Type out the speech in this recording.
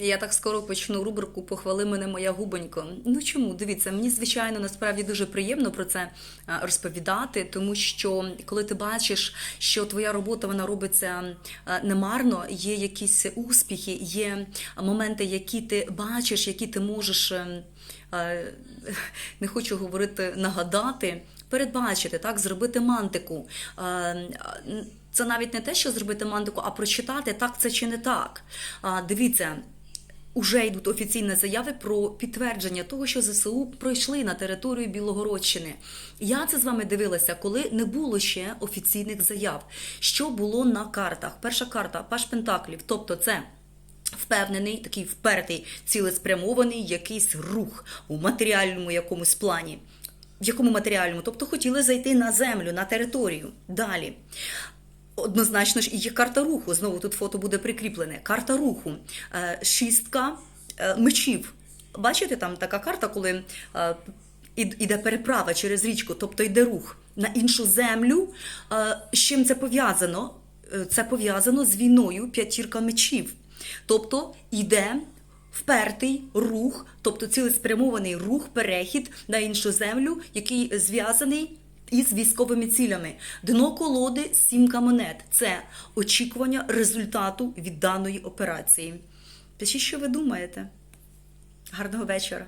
Я так скоро почну рубрику Похвали мене моя губонько. Ну чому? Дивіться, мені звичайно насправді дуже приємно про це розповідати, тому що коли ти бачиш, що твоя робота вона робиться немарно, є якісь успіхи, є моменти, які ти бачиш, які ти можеш. е, е, Не хочу говорити нагадати, передбачити, так, зробити мантику. Це навіть не те, що зробити мантику, а прочитати так це чи не так. Дивіться. Уже йдуть офіційні заяви про підтвердження того, що ЗСУ пройшли на територію Білогородщини. Я це з вами дивилася, коли не було ще офіційних заяв. Що було на картах? Перша карта Паш Пентаклів, тобто це. Впевнений, такий впертий, цілеспрямований якийсь рух у матеріальному якомусь плані. В якому матеріальному? Тобто хотіли зайти на землю, на територію. Далі. Однозначно ж і є карта руху. Знову тут фото буде прикріплене. Карта руху. Е, Шістка е, мечів. Бачите, там така карта, коли е, іде переправа через річку, тобто йде рух на іншу землю. З чим це пов'язано? Це пов'язано з війною п'ятірка мечів. Тобто йде впертий рух, тобто цілеспрямований рух, перехід на іншу землю, який зв'язаний із військовими цілями. Дно колоди сімка монет. Це очікування результату від даної операції. Пишіть, що ви думаєте. Гарного вечора.